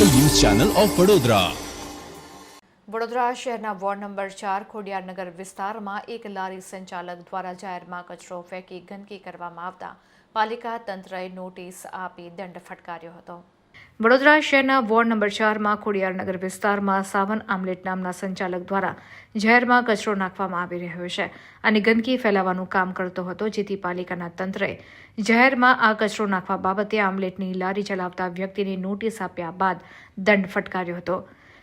Channel of Vadodara. Vadodara શહેરના ward number ચાર ખોડિયારનગર વિસ્તારમાં એક લારી સંચાલક દ્વારા જાહેરમાં કચરો ફેંકી ગંદકી કરવામાં આવતા પાલિકા તંત્રએ નોટિસ આપી દંડ ફટકાર્યો હતો. વડોદરા શહેરના વોર્ડ નંબર ચારમાં ખોડિયારનગર વિસ્તારમાં સાવન આમલેટ નામના સંચાલક દ્વારા જાહેરમાં કચરો નાખવામાં આવી રહ્યો છે. અને ગંદકી ફેલાવવાનું કામ કરતો હતો, જેથી પાલિકાના તંત્રએ જાહેરમાં આ કચરો નાખવા બાબતે આમલેટની લારી ચલાવતા વ્યક્તિને નોટિસ આપ્યા બાદ દંડ ફટકાર્યો હતો.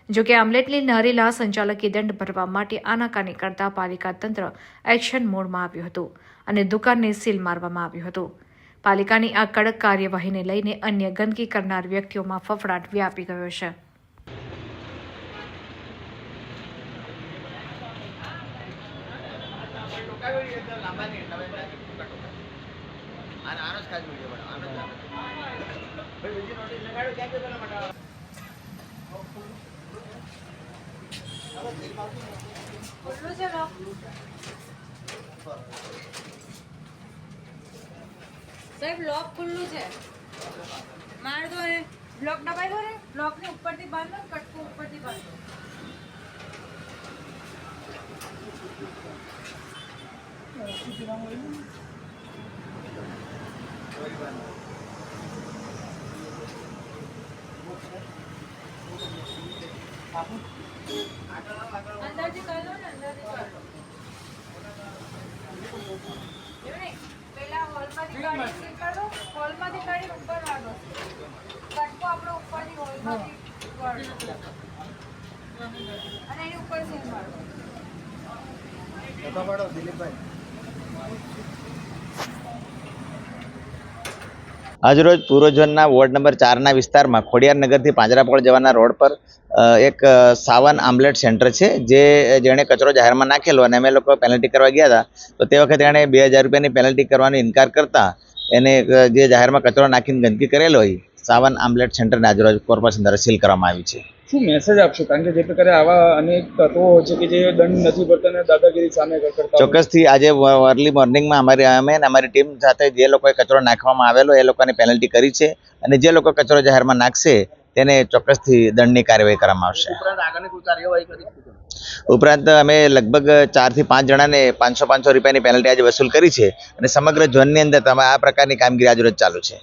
જોકે આમલેટની લારીલા સંચાલકે દંડ ભરવા માટે આનાકાની કરતા પાલિકા તંત્ર એક્શન મોડમાં આવ્યું હતું અને દુકાનને સીલ મારવામાં આવ્યું હતું. પાલિકાની આ કડક કાર્યવાહીને લઈને અન્ય ગંદકી કરનાર વ્યક્તિઓમાં ફફડાટ વ્યાપી ગયો છે. સાહેબ લોક ખુલ્લું છે. મારે તો એ બ્લોક દો ને બ્લોક ને ઉપરથી બાંધો કટકો ઉપરથી બાંધો અંદરથી કાઢો ને અંદરથી કરો હોલમાંથી કાઢી ઉપર વાળો. કટકો આપણો ઉપરથી હોલમાંથી. અને એની ઉપર સીલ મારો. આજરોજ પૂર્વજોનના વોર્ડ નંબર ચારના વિસ્તારમાં ખોડિયારનગરથી પાંજરાપોળ જવાના રોડ પર એક સાવન આમલેટ સેન્ટર છે, જે જેણે કચરો જાહેરમાં નાખેલો અને અમે લોકો પેનલ્ટી કરવા ગયા હતા. તો તે વખતે એણે બે હજાર રૂપિયાની પેનલ્ટી કરવાનો ઇનકાર કરતા એને જે જાહેરમાં કચરો નાખીને ગંદકી કરેલો હોય, સાવન આમલેટ સેન્ટરને આજરોજ કોર્પોરેશન દ્વારા સીલ કરવામાં આવી છે. શું મેસેજ આપશો? કારણ કે જે પ્રકારે આવા અનેક તત્વો છે કે જે દંડ નથી ભરતા અને દાદાગીરી સામે કરતા ચોક્કસથી આજે અર્લી મોર્નિંગમાં અમારી અમે અને અમારી ટીમ સાથે જે લોકોએ કચરો નાખવામાં આવેલો એ લોકોની પેનલ્ટી કરી છે અને જે લોકો કચરો જાહેરમાં નાખશે તેને ચોક્કસથી દંડની કાર્યવાહી કરવામાં આવશે. ઉપરાંત અમે લગભગ ચારથી પાંચ જણાને પાંચસો પાંચસો રૂપિયાની પેનલ્ટી આજે વસૂલ કરી છે અને સમગ્ર ઝોનની અંદર તમે આ પ્રકારની કામગીરી આજરોજ ચાલુ છે.